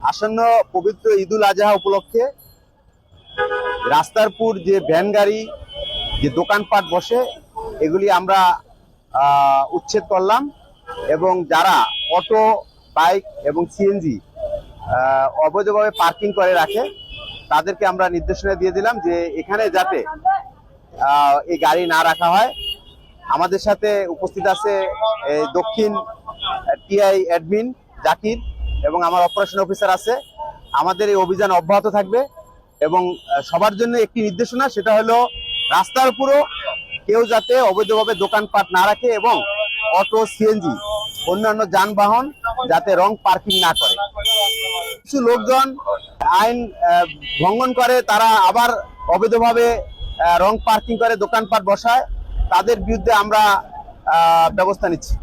আসন্ন পবিত্র ঈদুল আজহা উপলক্ষে রাস্তারপুর যে ভ্যান গাড়ি, যে দোকানপাট বসে, এগুলি আমরা উচ্ছেদ করলাম এবং যারা অটো, বাইক এবং সিএনজি অবৈধভাবে পার্কিং করে রাখে, তাদেরকে আমরা নির্দেশনা দিয়ে দিলাম যে এখানে যাতে এই গাড়ি না রাখা হয়। আমাদের সাথে উপস্থিত আছে দক্ষিণ টিআই অ্যাডমিন জাকির। এবং আমার অপারেশন অফিসার আছে। আমাদের এই অভিযান অব্যাহত থাকবে এবং সবার জন্য একটি নির্দেশনা, সেটা হলো রাস্তার উপরও কেউ যাতে অবৈধভাবে দোকানপাট না রাখে এবং অটো সিএনজি অন্যান্য যানবাহন যাতে রং পার্কিং না করে। কিছু লোকজন আইন ভঙ্গন করে, তারা আবার অবৈধভাবে রং পার্কিং করে দোকানপাট বসায়। তাদের বিরুদ্ধে আমরা ব্যবস্থা নিচ্ছি।